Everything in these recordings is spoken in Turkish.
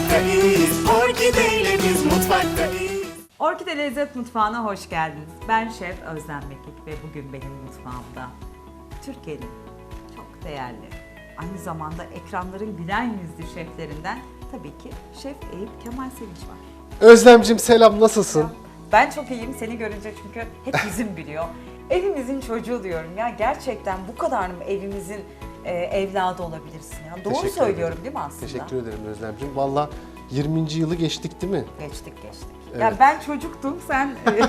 mutfaktayız Orkideyle biz mutfaktayız Orkide Lezzet Mutfağı'na hoş geldiniz. Ben Şef Özlem Mekik ve bugün benim mutfağımda Türkiye'nin çok değerli, aynı zamanda ekranların gülen yüzlü şeflerinden tabii ki Şef Eyüp Kemal Sevinç var. Özlemcim selam nasılsın? Ben çok iyiyim seni görünce çünkü hep yüzüm gülüyor. Evimizin çocuğu diyorum ya gerçekten bu kadar mı evimizin e, evladı olabilirsin ya? Doğru Teşekkür söylüyorum ederim. değil mi aslında? Teşekkür ederim Özlemcim. Valla 20. yılı geçtik değil mi? Geçtik geçtik. Evet. Ya ben çocuktum sen e,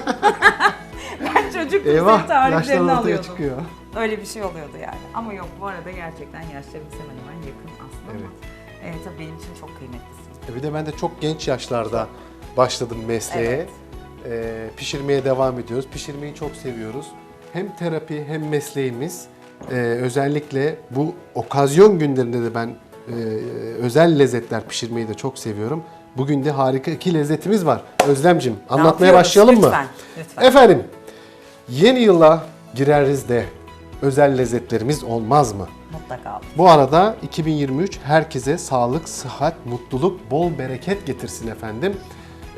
ben çocuktum senin Eyvah tariflerini ortaya alıyordum. çıkıyor. Öyle bir şey oluyordu yani. Ama yok bu arada gerçekten yaşlarımız hemen hemen yakın aslında Evet. ama e, tabii benim için çok kıymetlisin. E Bir de ben de çok genç yaşlarda başladım mesleğe. Evet. Ee, pişirmeye devam ediyoruz. Pişirmeyi çok seviyoruz. Hem terapi hem mesleğimiz. Ee, özellikle bu okazyon günlerinde de ben e, özel lezzetler pişirmeyi de çok seviyorum. Bugün de harika iki lezzetimiz var. Özlemcim anlatmaya başlayalım mı? Lütfen, lütfen. Efendim yeni yıla gireriz de özel lezzetlerimiz olmaz mı? Mutlaka. Bu arada 2023 herkese sağlık, sıhhat, mutluluk, bol bereket getirsin efendim.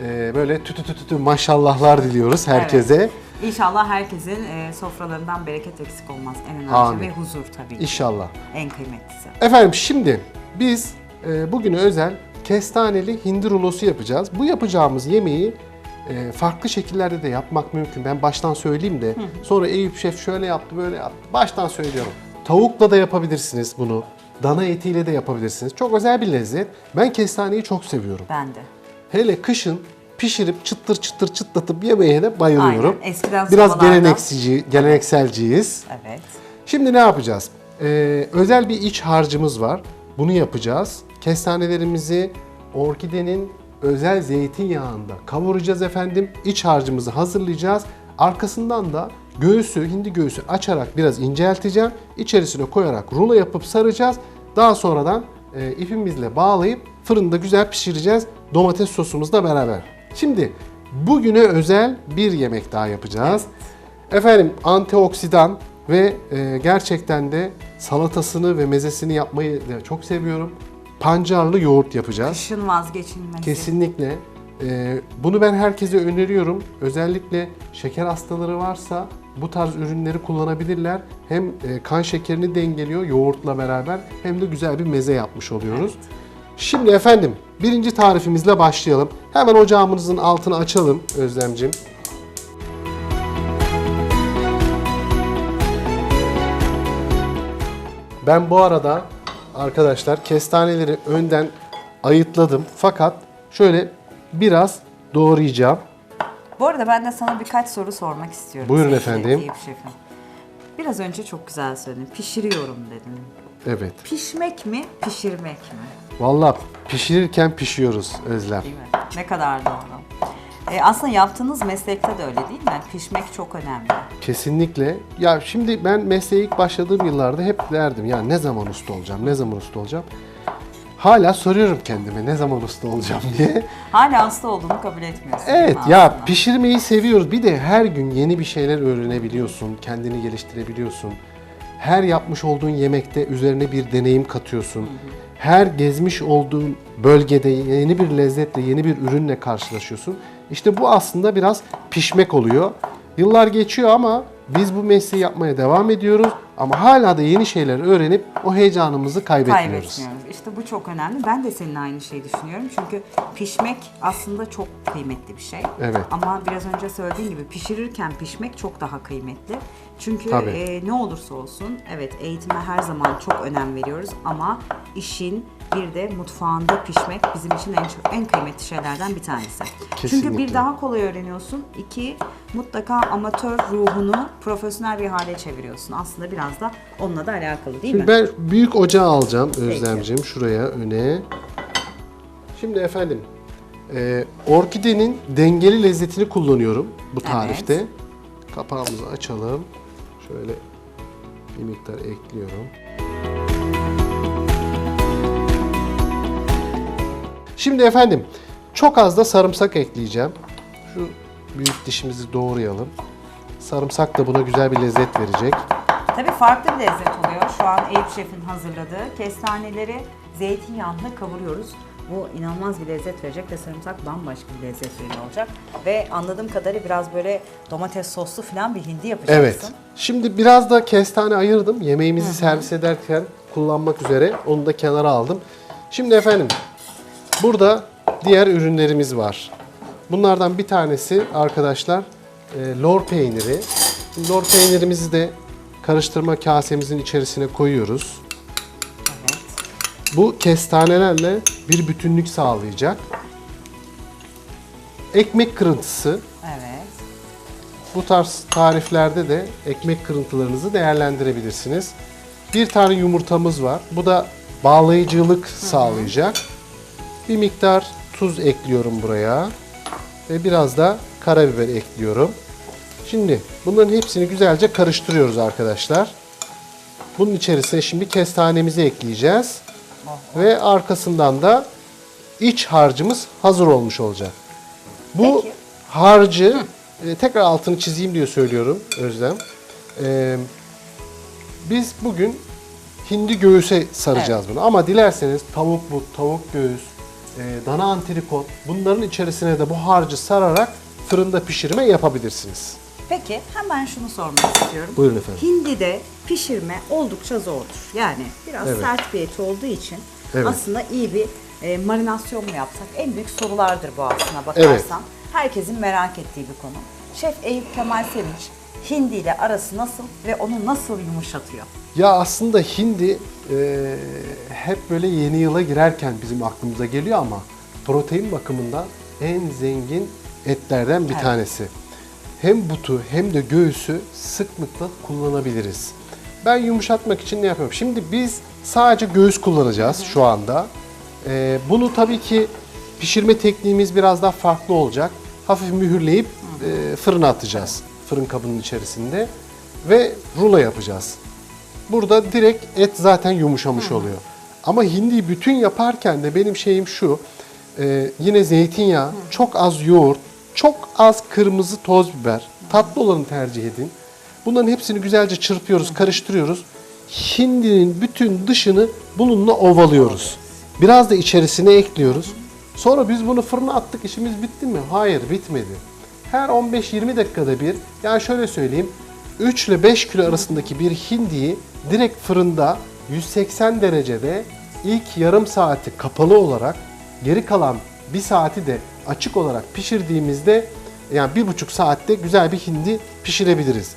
Ee, böyle tütü tütü tütü maşallahlar diliyoruz herkese. Evet. İnşallah herkesin e, sofralarından bereket eksik olmaz. En önemlisi Amin. ve huzur tabii ki. İnşallah. En kıymetlisi. Efendim şimdi biz e, bugüne özel kestaneli hindi rulosu yapacağız. Bu yapacağımız yemeği e, farklı şekillerde de yapmak mümkün. Ben baştan söyleyeyim de sonra Eyüp Şef şöyle yaptı böyle yaptı. Baştan söylüyorum. Tavukla da yapabilirsiniz bunu. Dana etiyle de yapabilirsiniz. Çok özel bir lezzet. Ben kestaneyi çok seviyorum. Ben de. Hele kışın pişirip çıtır çıtır çıtlatıp yemeye de bayılıyorum. Aynen. Eskiden Biraz sobalarda- gelenekçi, gelenekselciyiz. Evet. Şimdi ne yapacağız? Ee, özel bir iç harcımız var. Bunu yapacağız. Kestanelerimizi orkidenin özel zeytinyağında kavuracağız efendim. İç harcımızı hazırlayacağız. Arkasından da göğsü, hindi göğsü açarak biraz incelteceğim. İçerisine koyarak rulo yapıp saracağız. Daha sonradan e, ipimizle bağlayıp fırında güzel pişireceğiz. Domates sosumuzla beraber. Şimdi bugüne özel bir yemek daha yapacağız. Efendim antioksidan ve e, gerçekten de salatasını ve mezesini yapmayı da çok seviyorum. Pancarlı yoğurt yapacağız. Kışın vazgeçilmezi. Kesinlikle. E, bunu ben herkese öneriyorum. Özellikle şeker hastaları varsa bu tarz ürünleri kullanabilirler. Hem e, kan şekerini dengeliyor yoğurtla beraber hem de güzel bir meze yapmış oluyoruz. Şimdi efendim birinci tarifimizle başlayalım. Hemen ocağımızın altını açalım Özlemcim. Ben bu arada arkadaşlar kestaneleri önden ayıtladım. Fakat şöyle biraz doğrayacağım. Bu arada ben de sana birkaç soru sormak istiyorum. Buyurun efendim. Eyüp Şefim. Biraz önce çok güzel söyledin. Pişiriyorum dedin. Evet. Pişmek mi, pişirmek mi? Vallahi pişirirken pişiyoruz Özlem. Değil mi? Ne kadar doğru. E, aslında yaptığınız meslekte de öyle değil mi? Pişmek çok önemli. Kesinlikle. Ya şimdi ben mesleğe ilk başladığım yıllarda hep derdim ya ne zaman usta olacağım, ne zaman usta olacağım. Hala soruyorum kendime ne zaman usta olacağım diye. Hala hasta olduğunu kabul etmiyorsun. Evet ya aslında? pişirmeyi seviyoruz. Bir de her gün yeni bir şeyler öğrenebiliyorsun, kendini geliştirebiliyorsun. Her yapmış olduğun yemekte üzerine bir deneyim katıyorsun. Her gezmiş olduğun bölgede yeni bir lezzetle, yeni bir ürünle karşılaşıyorsun. İşte bu aslında biraz pişmek oluyor. Yıllar geçiyor ama biz bu mesleği yapmaya devam ediyoruz. Ama hala da yeni şeyler öğrenip o heyecanımızı kaybetmiyoruz. Kaybetmiyoruz. İşte bu çok önemli. Ben de seninle aynı şeyi düşünüyorum. Çünkü pişmek aslında çok kıymetli bir şey. Evet. Ama biraz önce söylediğim gibi pişirirken pişmek çok daha kıymetli. Çünkü Tabii. e, ne olursa olsun evet eğitime her zaman çok önem veriyoruz ama işin bir de mutfağında pişmek bizim için en çok en kıymetli şeylerden bir tanesi. Çünkü Kesinlikle. bir daha kolay öğreniyorsun. İki mutlaka amatör ruhunu profesyonel bir hale çeviriyorsun. Aslında biraz da onunla da alakalı değil mi? Şimdi ben büyük ocağı alacağım Özlemciğim şuraya öne. Şimdi efendim e, orkidenin dengeli lezzetini kullanıyorum bu tarifte. Kapağımızı açalım. Şöyle bir miktar ekliyorum. Şimdi efendim çok az da sarımsak ekleyeceğim. Şu büyük dişimizi doğrayalım. Sarımsak da buna güzel bir lezzet verecek. Tabii farklı bir lezzet oluyor. Şu an Eyüp Şef'in hazırladığı kestaneleri zeytinyağında kavuruyoruz. Bu inanılmaz bir lezzet verecek ve sarımsak bambaşka bir lezzet veriyor olacak. Ve anladığım kadarıyla biraz böyle domates soslu falan bir hindi yapacaksın. Evet. Şimdi biraz da kestane ayırdım. Yemeğimizi servis ederken kullanmak üzere. Onu da kenara aldım. Şimdi efendim burada diğer ürünlerimiz var. Bunlardan bir tanesi arkadaşlar e, lor peyniri. Lor peynirimizi de karıştırma kasemizin içerisine koyuyoruz. Evet. Bu kestanelerle bir bütünlük sağlayacak. Ekmek kırıntısı. Evet. Bu tarz tariflerde de ekmek kırıntılarınızı değerlendirebilirsiniz. Bir tane yumurtamız var. Bu da bağlayıcılık sağlayacak. Bir miktar tuz ekliyorum buraya. Ve biraz da karabiber ekliyorum. Şimdi bunların hepsini güzelce karıştırıyoruz arkadaşlar. Bunun içerisine şimdi kestanemizi ekleyeceğiz. Ve arkasından da iç harcımız hazır olmuş olacak. Bu Peki. harcı e, tekrar altını çizeyim diye söylüyorum Özlem. E, biz bugün hindi göğüse saracağız bunu. Ama dilerseniz tavuk but, tavuk göğüs, e, dana antrikot bunların içerisine de bu harcı sararak fırında pişirme yapabilirsiniz. Peki hemen şunu sormak istiyorum. Buyurun efendim. Hindide pişirme oldukça zordur. Yani biraz Evet. sert bir et olduğu için Evet. aslında iyi bir e, marinasyon mu yapsak? En büyük sorulardır bu aslına bakarsan. Herkesin merak ettiği bir konu. Şef Eyüp Kemal Sevinç hindi ile arası nasıl ve onu nasıl yumuşatıyor? Ya aslında hindi e, hep böyle yeni yıla girerken bizim aklımıza geliyor ama protein bakımından en zengin etlerden bir Evet. tanesi. Hem butu hem de göğüsü sıklıkla kullanabiliriz. Ben yumuşatmak için ne yapıyorum? Şimdi biz sadece göğüs kullanacağız şu anda. E, bunu tabii ki pişirme tekniğimiz biraz daha farklı olacak. Hafif mühürleyip e, fırına atacağız. Fırın kabının içerisinde ve rulo yapacağız. Burada direkt et zaten yumuşamış oluyor. Ama hindiyi bütün yaparken de benim şeyim şu. e, yine zeytinyağı, çok az yoğurt, çok az kırmızı toz biber. Tatlı olanı tercih edin. Bunların hepsini güzelce çırpıyoruz, karıştırıyoruz. Hindinin bütün dışını bununla ovalıyoruz. Biraz da içerisine ekliyoruz. Sonra biz bunu fırına attık, işimiz bitti mi? Hayır, bitmedi. Her 15-20 dakikada bir, yani şöyle söyleyeyim, 3 ile 5 kilo arasındaki bir hindiyi direkt fırında 180 derecede ilk yarım saati kapalı olarak geri kalan bir saati de açık olarak pişirdiğimizde yani bir buçuk saatte güzel bir hindi pişirebiliriz.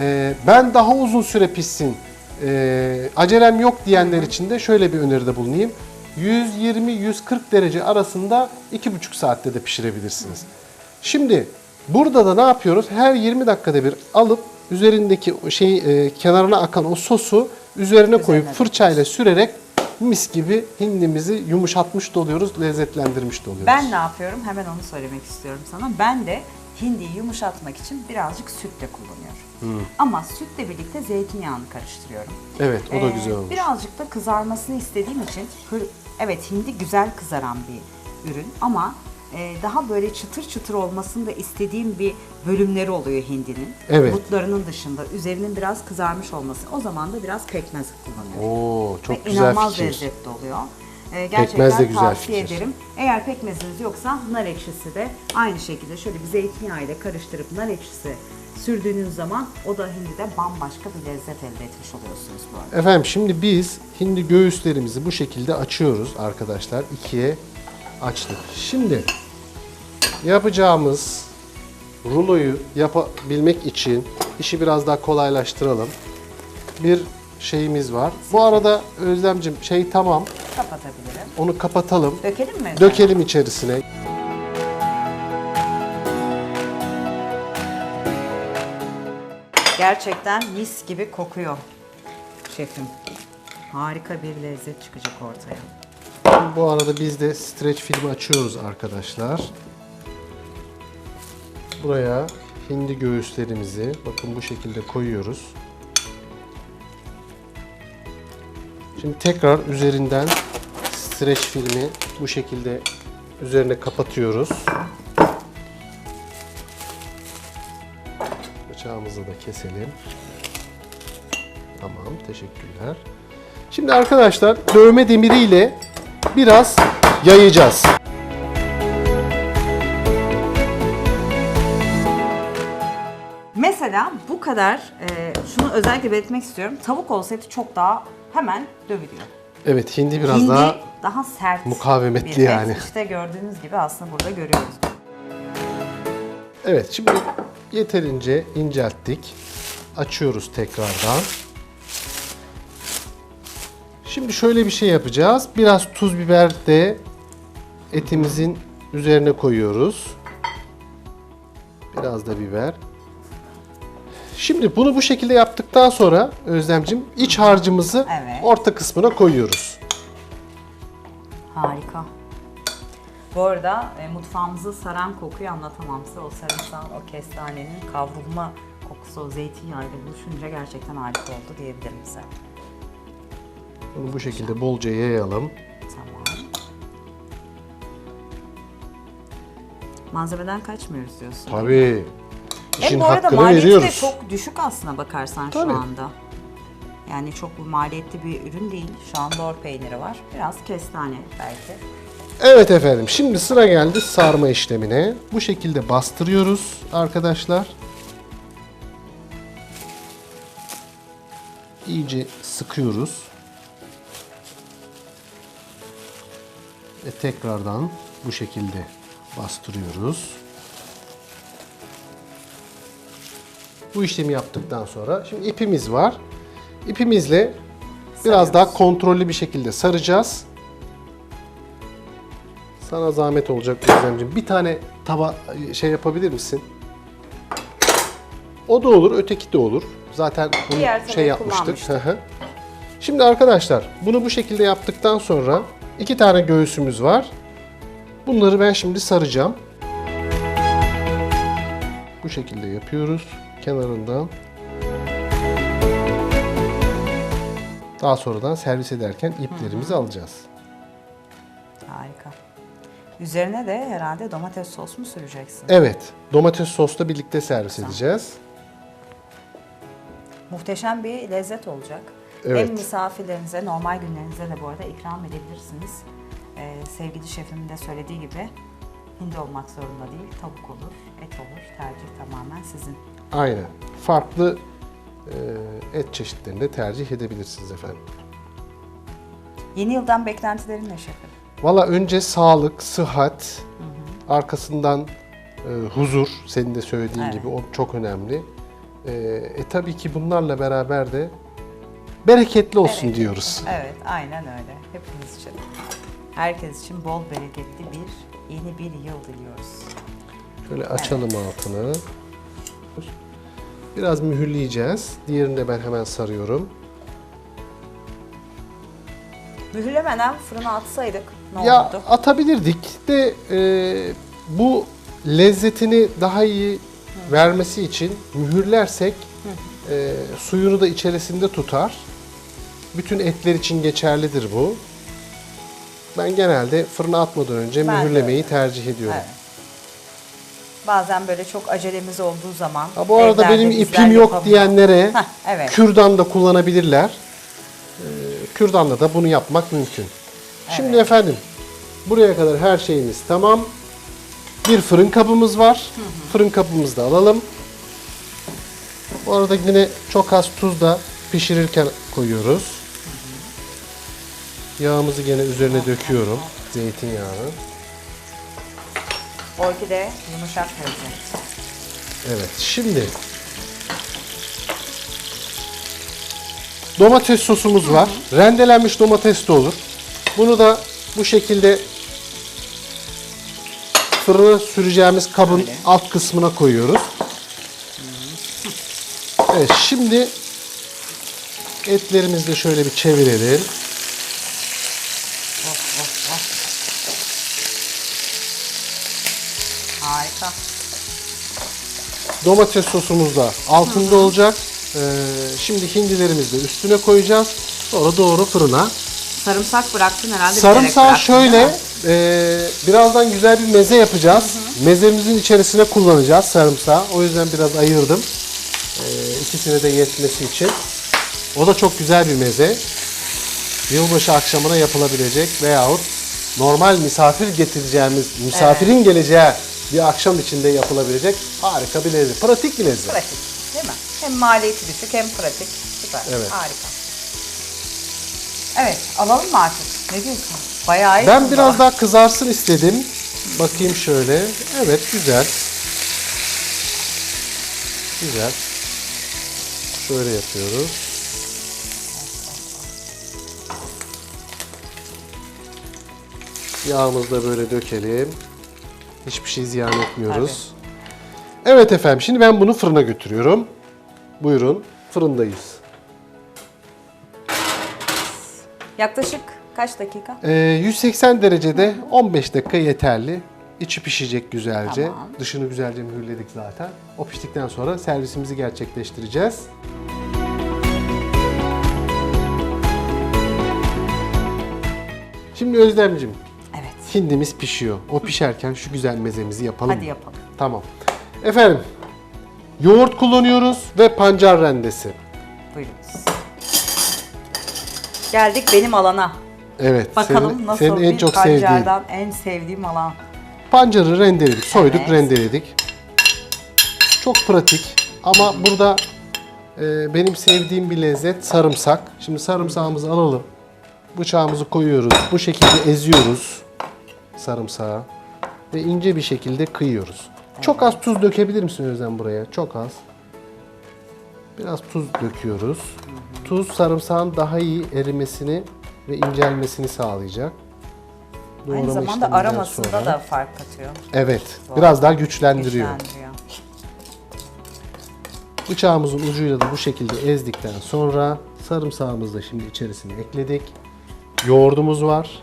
Ee, ben daha uzun süre pişsin, ee, acelem yok diyenler için de şöyle bir öneride bulunayım. 120-140 derece arasında 2,5 saatte de pişirebilirsiniz. Şimdi burada da ne yapıyoruz? Her 20 dakikada bir alıp üzerindeki o şey e, kenarına akan o sosu üzerine koyup Üzerine fırçayla sürerek mis gibi hindimizi yumuşatmış da oluyoruz, lezzetlendirmiş de oluyoruz. Ben ne yapıyorum? Hemen onu söylemek istiyorum sana. Ben de hindiyi yumuşatmak için birazcık süt de kullanıyorum. Ama sütle birlikte zeytinyağını karıştırıyorum. Evet, o da Ee, güzel olmuş. Birazcık da kızarmasını istediğim için evet hindi güzel kızaran bir ürün ama daha böyle çıtır çıtır olmasını da istediğim bir bölümleri oluyor hindinin. Evet. Butlarının dışında üzerinin biraz kızarmış olması. O zaman da biraz pekmez kullanıyorum. Oo, çok Ve güzel inanılmaz fikir. lezzetli oluyor. Gerçekten Pekmez de güzel tavsiye fikir. ederim. Eğer pekmeziniz yoksa nar ekşisi de aynı şekilde şöyle bir zeytinyağı ile karıştırıp nar ekşisi sürdüğünüz zaman o da hindide bambaşka bir lezzet elde etmiş oluyorsunuz bu arada. Efendim şimdi biz hindi göğüslerimizi bu şekilde açıyoruz arkadaşlar. ikiye açtık. Şimdi yapacağımız ruloyu yapabilmek için işi biraz daha kolaylaştıralım. Bir şeyimiz var. Bu arada Özlemcim şey tamam. Kapatabilirim. Onu kapatalım. Dökelim mi? Dökelim içerisine. Gerçekten mis gibi kokuyor şefim. Harika bir lezzet çıkacak ortaya. Bu arada biz de streç filmi açıyoruz arkadaşlar. Buraya hindi göğüslerimizi bakın bu şekilde koyuyoruz. Şimdi tekrar üzerinden streç filmi bu şekilde üzerine kapatıyoruz. Bıçağımızı da keselim. Tamam, teşekkürler. Şimdi arkadaşlar dövme demiriyle biraz yayacağız. Mesela bu kadar, e, şunu özellikle belirtmek istiyorum. Tavuk olsaydı çok daha hemen dövülüyor. Evet hindi biraz Hindi daha daha sert. mukavemetli bir et. yani. İşte gördüğünüz gibi aslında burada görüyoruz. Evet şimdi yeterince incelttik. Açıyoruz tekrardan. Şimdi şöyle bir şey yapacağız. Biraz tuz biber de etimizin üzerine koyuyoruz. Biraz da biber. Şimdi bunu bu şekilde yaptıktan sonra Özlemcim iç harcımızı Evet. orta kısmına koyuyoruz. Harika. Bu arada e, mutfağımızı saran kokuyu anlatamam size. O sarımsağın, o kestanenin kavrulma kokusu, o zeytinyağıyla buluşunca gerçekten harika oldu diyebilirim size. Bunu bu şekilde bolca yayalım. Tamam. Malzemeden kaçmıyoruz diyorsun. Tabii. İşin Hem bu arada hakkını maliyeti de çok düşük aslına bakarsan Tabii. şu anda. Yani çok maliyetli bir ürün değil. Şu an lor peyniri var. Biraz kestane belki. Evet efendim. Şimdi sıra geldi sarma işlemine. Bu şekilde bastırıyoruz arkadaşlar. İyice sıkıyoruz. Ve tekrardan bu şekilde bastırıyoruz. Bu işlemi yaptıktan sonra şimdi ipimiz var. İpimizle biraz daha kontrollü bir şekilde saracağız. Sana zahmet olacak Özlemciğim. Bir tane tava şey yapabilir misin? O da olur, öteki de olur. Zaten bunu Diğer şey yapmıştık. Şimdi arkadaşlar bunu bu şekilde yaptıktan sonra iki tane göğsümüz var. Bunları ben şimdi saracağım. Bu şekilde yapıyoruz kenarından. Daha sonradan servis ederken iplerimizi alacağız. Harika. Üzerine de herhalde domates sos mu süreceksin? Evet, domates sosla birlikte servis edeceğiz. Muhteşem bir lezzet olacak. Evet. Hem misafirlerinize, normal günlerinize de bu arada ikram edebilirsiniz. Ee, sevgili şefimin de söylediği gibi hindi olmak zorunda değil, tavuk olur, et olur. Tercih tamamen sizin. Aynen. Farklı e, et çeşitlerini de tercih edebilirsiniz efendim. Yeni yıldan beklentilerin ne şefim? Valla önce sağlık, sıhhat, arkasından e, huzur, senin de söylediğin Evet. gibi o çok önemli. E, e tabii ki bunlarla beraber de bereketli olsun Bereketli. diyoruz. Evet, aynen öyle. Hepimiz için. Herkes için bol bereketli bir yeni bir yıl diliyoruz. Şöyle açalım altını. Biraz mühürleyeceğiz. Diğerini de ben hemen sarıyorum. Mühürlemeden fırına atsaydık ne Ya olurdu? atabilirdik de e, bu lezzetini daha iyi vermesi için mühürlersek e, suyunu da içerisinde tutar. Bütün etler için geçerlidir bu. Ben genelde fırına atmadan önce Ben de mühürlemeyi tercih ediyorum. Evet. Bazen böyle çok acelemiz olduğu zaman Ha, bu arada evlerde benim bizler ipim yok yapamıyor. diyenlere Heh, evet. kürdan da kullanabilirler. Ee, kürdanla da bunu yapmak mümkün. Şimdi efendim buraya kadar her şeyimiz tamam. Bir fırın kabımız var. Fırın kabımızı da alalım. Bu arada yine çok az tuz da pişirirken koyuyoruz. Yağımızı gene üzerine döküyorum. Zeytinyağını. Orkide yumuşak lezzet. Evet şimdi domates sosumuz var. Rendelenmiş domates de olur. Bunu da bu şekilde fırına süreceğimiz kabın Öyle. alt kısmına koyuyoruz. Evet şimdi etlerimizi de şöyle bir çevirelim. Of of of. Harika. Domates sosumuz da altında olacak. Ee, şimdi hindilerimizi de üstüne koyacağız. Sonra doğru fırına. Sarımsak bıraktın herhalde. Sarımsağı bıraktın, şöyle, e, birazdan güzel bir meze yapacağız. Mezemizin içerisine kullanacağız sarımsağı. O yüzden biraz ayırdım. E, ikisine de yetmesi için. O da çok güzel bir meze. Yılbaşı akşamına yapılabilecek veyahut normal misafir getireceğimiz, misafirin geleceği bir akşam içinde yapılabilecek harika bir lezzet. Pratik bir lezzet. Pratik değil mi? Hem maliyeti düşük hem pratik. Süper. Evet. Harika. Evet alalım mı artık? Ne diyorsun? Bayağı iyi. Ben biraz daha kızarsın istedim. Bakayım şöyle. Evet güzel. Güzel. Şöyle yapıyoruz. Yağımızı da böyle dökelim. Hiçbir şey ziyan etmiyoruz. Evet efendim şimdi ben bunu fırına götürüyorum. Buyurun fırındayız. Yaklaşık kaç dakika? Ee, 180 derecede 15 dakika yeterli. İçi pişecek güzelce. Tamam. Dışını güzelce mühürledik zaten. O piştikten sonra servisimizi gerçekleştireceğiz. Şimdi Özlemcim. Hindimiz pişiyor. O pişerken şu güzel mezemizi yapalım. Hadi mı? yapalım. Tamam. Efendim, yoğurt kullanıyoruz ve pancar rendesi. Buyurunuz. Geldik benim alana. Evet. Bakalım senin, nasıl senin en bir çok sevdiğin. pancardan en sevdiğim alan. Pancarı rendeledik, soyduk, Evet. rendeledik. Çok pratik ama burada e, benim sevdiğim bir lezzet sarımsak. Şimdi sarımsağımızı alalım. Bıçağımızı koyuyoruz. Bu şekilde eziyoruz sarımsağı ve ince bir şekilde kıyıyoruz. Çok az tuz dökebilir misin Özlem buraya? Çok az. Biraz tuz döküyoruz. Tuz sarımsağın daha iyi erimesini ve incelmesini sağlayacak. Aynı Doğrama zamanda işleminden aromasında sonra- da fark katıyor. Evet, biraz daha güçlendiriyor. Güçlendiriyor. Bıçağımızın ucuyla da bu şekilde ezdikten sonra sarımsağımızı da şimdi içerisine ekledik. Yoğurdumuz var.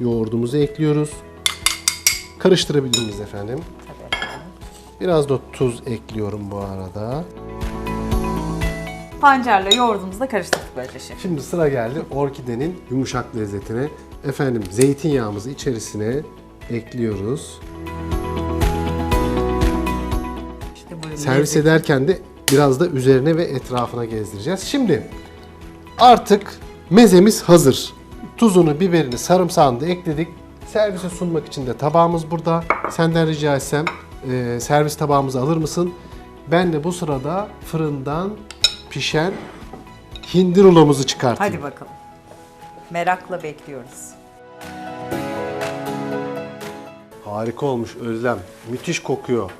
Yoğurdumuzu ekliyoruz. Karıştırabilir miyiz efendim? Tabii efendim. Biraz da tuz ekliyorum bu arada. Pancarla yoğurdumuzu da karıştırdık böylece şef. Şimdi sıra geldi orkidenin yumuşak lezzetine. Efendim zeytinyağımızı içerisine ekliyoruz. İşte buyurun. Servis lezzet- ederken de biraz da üzerine ve etrafına gezdireceğiz. Şimdi artık mezemiz hazır. Tuzunu, biberini, sarımsağını da ekledik. Servise sunmak için de tabağımız burada. Senden rica etsem e, servis tabağımızı alır mısın? Ben de bu sırada fırından pişen hindi rulomuzu çıkartayım. Hadi bakalım. Merakla bekliyoruz. Harika olmuş Özlem. Müthiş kokuyor.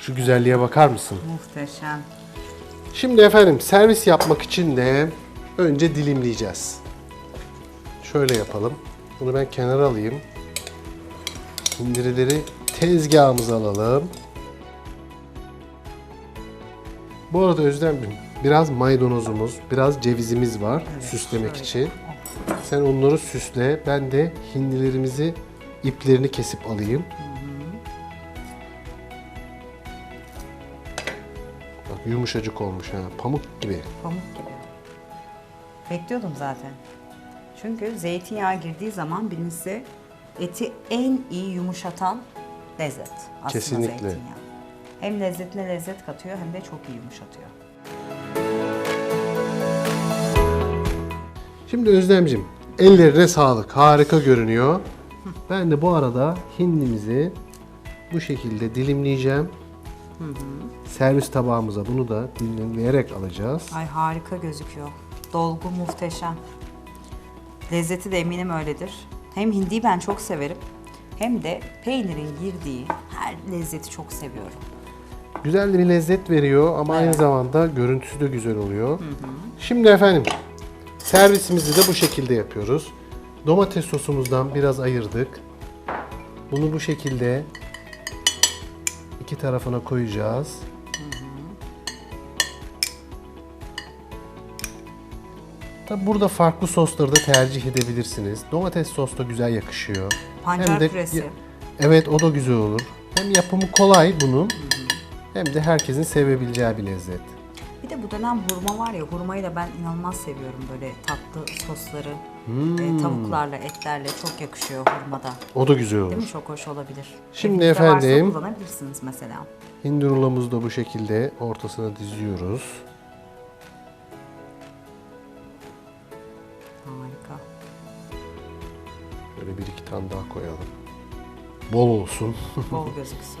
Şu güzelliğe bakar mısın? Muhteşem. Şimdi efendim servis yapmak için de önce dilimleyeceğiz. Şöyle yapalım. Bunu ben kenara alayım. Hindirileri tezgahımıza alalım. Bu arada Özlem'im biraz maydanozumuz, biraz cevizimiz var süslemek şöyle. için. Sen onları süsle. Ben de hindilerimizi iplerini kesip alayım. Bak yumuşacık olmuş ha. Pamuk gibi. Pamuk gibi. Bekliyordum zaten. Çünkü zeytinyağı girdiği zaman birincisi eti en iyi yumuşatan lezzet. Aslında Kesinlikle. zeytinyağı. Hem lezzetine lezzet katıyor hem de çok iyi yumuşatıyor. Şimdi Özlemcim ellerine sağlık. Harika görünüyor. Ben de bu arada hindimizi bu şekilde dilimleyeceğim. Servis tabağımıza bunu da dilimleyerek alacağız. Ay harika gözüküyor. Dolgu muhteşem. Lezzeti de eminim öyledir. Hem hindiyi ben çok severim. Hem de peynirin girdiği her lezzeti çok seviyorum. Güzel bir lezzet veriyor ama aynı Evet. zamanda görüntüsü de güzel oluyor. Şimdi efendim servisimizi de bu şekilde yapıyoruz. Domates sosumuzdan biraz ayırdık. Bunu bu şekilde iki tarafına koyacağız. Tabi burada farklı sosları da tercih edebilirsiniz. Domates sos da güzel yakışıyor. Pancar Hem de- püresi. Evet o da güzel olur. Hem yapımı kolay bunun hem de herkesin sevebileceği bir lezzet. Bir de bu dönem hurma var ya, hurmayı da ben inanılmaz seviyorum böyle tatlı sosları. Hmm. e, tavuklarla, etlerle çok yakışıyor hurmada. O da güzel olur. Değil mi? Çok hoş olabilir. Şimdi varsa efendim- kullanabilirsiniz mesela. Hindi rulomuzu da bu şekilde ortasına diziyoruz. Şöyle bir iki tane daha koyalım. Bol olsun. Bol gözüksün.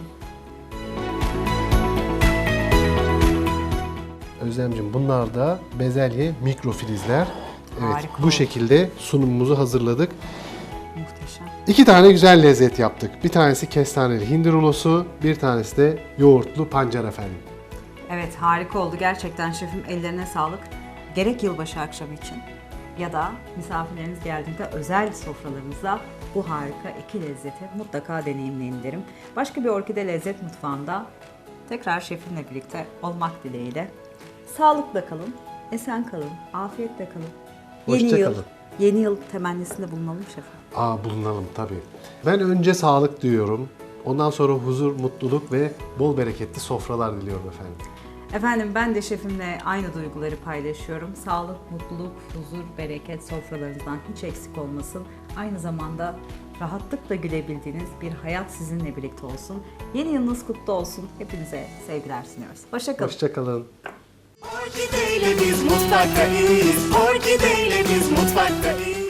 Özlemciğim bunlar da bezelye mikrofilizler. Evet Harika bu oldu. şekilde sunumumuzu hazırladık. Muhteşem. İki tane güzel lezzet yaptık. Bir tanesi kestaneli hindi rulosu, bir tanesi de yoğurtlu pancar efendim. Evet harika oldu gerçekten şefim ellerine sağlık. Gerek yılbaşı akşamı için ya da misafirleriniz geldiğinde özel sofralarınızda bu harika iki lezzeti mutlaka deneyimleyin derim. Başka bir Orkide Lezzet Mutfağı'nda tekrar şefimle birlikte olmak dileğiyle. Sağlıkla kalın, esen kalın, afiyetle kalın. Yeni Hoşça yıl, kalın. yeni yıl temennisinde bulunalım şefim. Aa bulunalım tabii. Ben önce sağlık diyorum. Ondan sonra huzur, mutluluk ve bol bereketli sofralar diliyorum efendim. Efendim ben de şefimle aynı duyguları paylaşıyorum. Sağlık, mutluluk, huzur, bereket sofralarınızdan hiç eksik olmasın. Aynı zamanda rahatlıkla gülebildiğiniz bir hayat sizinle birlikte olsun. Yeni yılınız kutlu olsun. Hepinize sevgiler sunuyoruz. Hoşçakalın. Hoşçakalın. Orkideyle biz mutfaktayız Orkideyle biz mutfaktayız